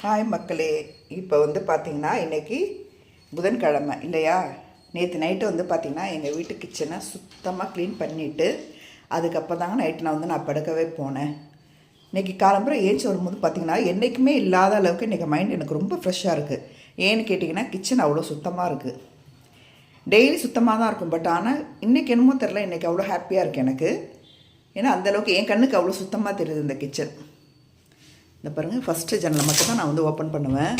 Hi மக்களே இப்போ வந்து பார்த்திங்கன்னா இன்றைக்கி புதன்கிழமை இல்லையா? நேற்று நைட்டு வந்து பார்த்திங்கன்னா எங்கள் வீட்டு கிச்சனை சுத்தமாக க்ளீன் பண்ணிவிட்டு அதுக்கப்புறம் தாங்க நைட்டு நான் வந்து நான் படுக்கவே போனேன். இன்றைக்கி காலம்புறம் ஏஞ்சி வரும்போது பார்த்திங்கன்னா என்றைக்குமே இல்லாத அளவுக்கு இன்றைக்கி மைண்ட் எனக்கு ரொம்ப ஃப்ரெஷ்ஷாக இருக்குது ஏன்னு கேட்டிங்கன்னா கிச்சன் அவ்வளோ சுத்தமாக இருக்குது டெய்லி சுத்தமாக தான் இருக்கும். பட் ஆனால் இன்றைக்கி என்னமோ தெரில இன்றைக்கி அவ்வளோ ஹாப்பியாக இருக்குது எனக்கு. ஏன்னா அந்தளவுக்கு என் கண்ணுக்கு அவ்வளோ சுத்தமாக தெரியுது இந்த கிச்சன் இந்த பாருங்கள் ஃபஸ்ட்டு ஜன்னலை மட்டும் தான் நான் வந்து ஓப்பன் பண்ணுவேன்.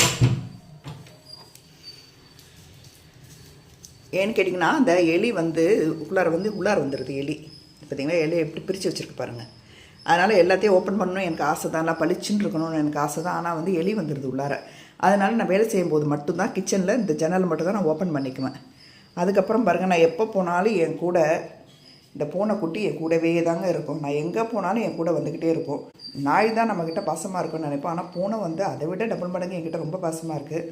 ஏன்னு கேட்டிங்கன்னா அந்த எலி வந்து உள்ளார வந்து உள்ளார வந்துடுது எலி. பார்த்தீங்களா எலி எப்படி பிரித்து வச்சுருக்கு பாருங்கள் அதனால் எல்லாத்தையும் ஓப்பன் பண்ணணும் எனக்கு ஆசை தான் நல்லா பளிச்சுன்னு இருக்கணும்னு எனக்கு ஆசை தான் ஆனால் வந்து எலி வந்துடுது உள்ளார. அதனால் நான் வேலை செய்யும்போது மட்டும்தான் கிச்சனில் இந்த ஜன்னல் மட்டும் தான் நான் ஓப்பன் பண்ணிக்குவேன். அதுக்கப்புறம் பாருங்கள் நான் எப்போ போனாலும் என் கூட இந்த பூனைக்குட்டி என் கூடவே தாங்க இருக்கும். நான் எங்கே போனாலும் என் கூட வந்துக்கிட்டே இருக்கும். நாய் தான் நம்மக்கிட்ட பாசமாக இருக்கும்னு நினைப்பேன். ஆனால் பூனை வந்து அதை விட டபுள் மடங்கு என்கிட்ட ரொம்ப பாசமாக இருக்குது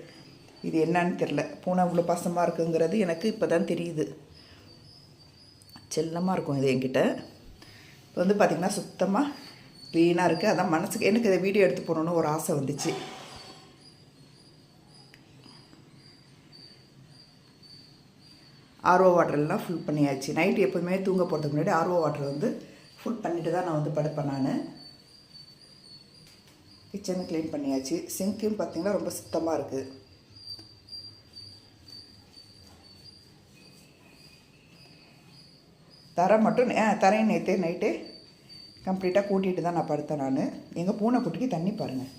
இது என்னன்னு தெரில பூனை இவ்வளோ பாசமாக இருக்குங்கிறது எனக்கு இப்போ தான் தெரியுது. செல்லமாக இருக்கும் இது என்கிட்ட. இப்போ வந்து பார்த்திங்கன்னா சுத்தமாக க்ளீனாக இருக்குது அதான் மனசுக்கு எனக்கு இதை வீடியோ எடுத்து போகணுன்னு ஒரு ஆசை வந்துச்சு. ஆர்ஓ வாட்டர்லாம் ஃபுல் பண்ணியாச்சு. நைட்டு எப்போதுமே தூங்க போகிறதுக்கு முன்னாடி ஆர்ஓ வாட்டர் வந்து ஃபுல் பண்ணிட்டு தான் நான் வந்து படுப்பேன் நான். கிச்சனை க்ளீன் பண்ணியாச்சு. சிங்க்கும் பார்த்திங்கன்னா ரொம்ப சுத்தமாக இருக்குது தரை மட்டும் ஆ தரையை நேற்றே நைட்டே கம்ப்ளீட்டாக கூட்டிகிட்டு தான் நான் படுத்தேன் நான். எங்கள் பூனை குட்டிக்கு தண்ணி பாருங்கள்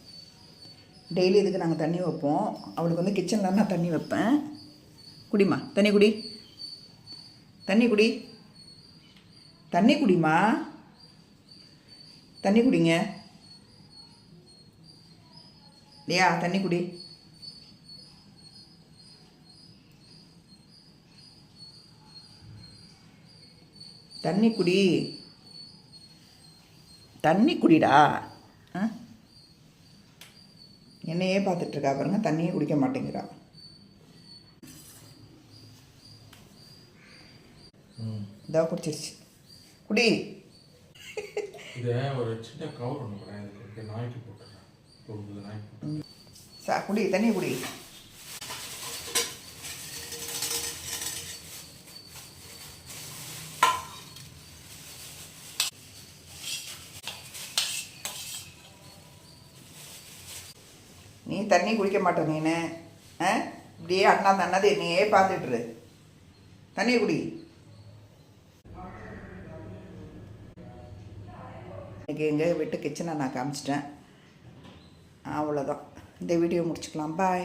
டெய்லி இதுக்கு நாங்கள் தண்ணி வைப்போம். அவளுக்கு வந்து கிச்சனில் நான் தண்ணி வைப்பேன். குடிமா தண்ணி குடி. தண்ணி குடி. தண்ணி குடிமா? தண்ணி குடிங்க. இல்லையா தண்ணி குடி. தண்ணி குடி. தண்ணி குடிடா. ஆ? என்னையே பார்த்துட்ருக்கா பாருங்க தண்ணியே குடிக்க மாட்டேங்கிறா இதா குடிச்சிருச்சு குடி இதை ஒரு சின்ன கவர் ஒன்று கூட இதுக்கு நாய்க்கு போட்டுறேன் ஒரு நாய்க்கு போட்டு சா குடி தண்ணி குடி. நீ தண்ணி குடிக்க மாட்ட நீனு. ஆ? இப்படியே அண்ணா தண்ணாதே நீயே பார்த்துட்டுரு தண்ணி குடி. இன்றைக்கி எங்கள் வீட்டு கிச்சனை நான் காமிச்சிட்டேன். அவ்வளோதான் இந்த வீடியோ முடிச்சுக்கலாம். பாய்